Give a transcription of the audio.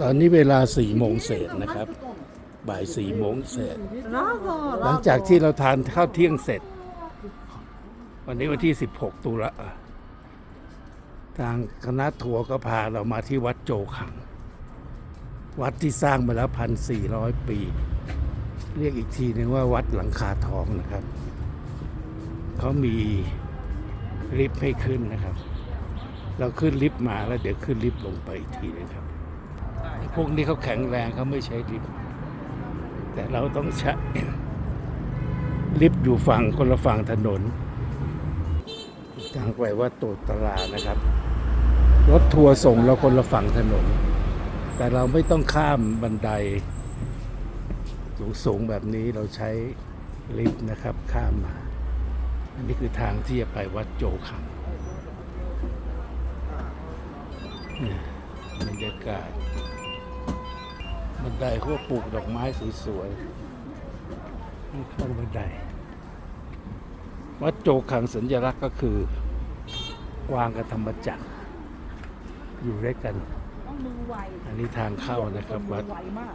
ตอนนี้เวลาสี่โมงเศษนะครับ บ่ายสี่โมงเศษ หลังจากที่เราทานข้าวเที่ยงเสร็จ วันนี้วันที่ 16 ตุลาทางคณะทัวร์ก็พาเรามาที่วัดโจขัง วัดที่สร้างมาแล้วพันสี่ร้อยปี เรียกอีกทีนึงว่าวัดหลังคาทองนะครับ เขามีลิฟต์ให้ขึ้นนะครับ เราขึ้นลิฟต์มาแล้วเดี๋ยวขึ้นลิฟต์ลงไปอีกทีนะครับ พวกนี้เขาแข็งแรงเขาไม่ใช้ลิฟต์แต่เราต้องใช้ลิฟต์อยู่ฝั่งคนละฝั่งถนน ทางไปว่าโตตลานะครับ รถทัวร์ส่งเราคนละฝั่งถนน แต่เราไม่ต้องข้ามบันไดสูงๆแบบนี้เราใช้ลิฟต์นะครับข้ามมา อันนี้คือทางที่จะไปวัดโจขังนี่ บรรยากาศ บันไดเขาก็ปลูกดอกไม้สวยๆให้เข้าบันได วัดโจขังสัญลักษณ์ก็คือกวางกับธรรมจักร อยู่ด้วยกันต้องมือไวอันนี้ทางเข้านะครับวัดไวมาก